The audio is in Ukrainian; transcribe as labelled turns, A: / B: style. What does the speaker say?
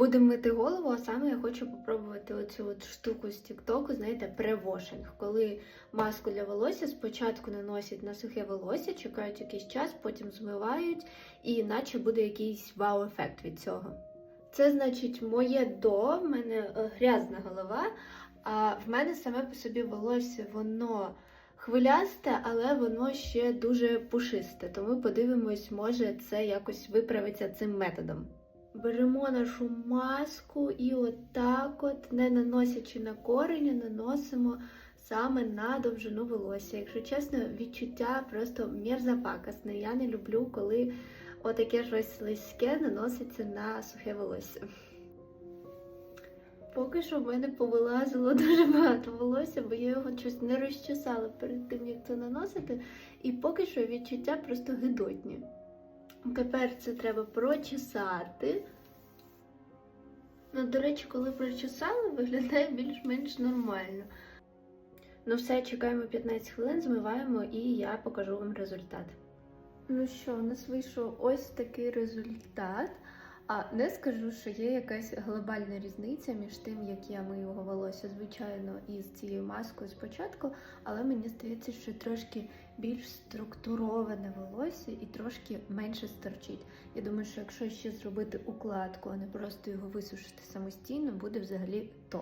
A: будемо мити голову, а саме я хочу попробувати оцю от штуку з Тіктоку, знаєте, превошинг. Коли маску для волосся спочатку наносять на сухе волосся, чекають якийсь час, потім змивають, і наче буде якийсь вау-ефект від цього. Це значить моє до, в мене е, грязна голова, а в мене саме по собі волосся, воно хвилясте, але воно ще дуже пушисте. Тому подивимось, може це якось виправиться цим методом. Беремо нашу маску і отак, от, не наносячи на корені, наносимо саме на довжину волосся. Якщо чесно, відчуття просто мерзопакосне. Я не люблю, коли отаке щось слизьке наноситься на сухе волосся. Поки що в мене повилазило дуже багато волосся, бо я його щось не розчесала перед тим, як це наносити. І поки що відчуття просто гидотні. Тепер це треба прочесати. Ну, до речі, коли прочесали, виглядає більш-менш нормально. Ну все, чекаємо 15 хвилин, змиваємо і я покажу вам результат. Ну що, у нас вийшов ось такий результат. А не скажу, що є якась глобальна різниця між тим, як я мию волосся, звичайно, із цією маскою спочатку, але мені здається, що трошки більш структуроване волосся і трошки менше стерчить. Я думаю, що якщо ще зробити укладку, а не просто його висушити самостійно, буде взагалі топ.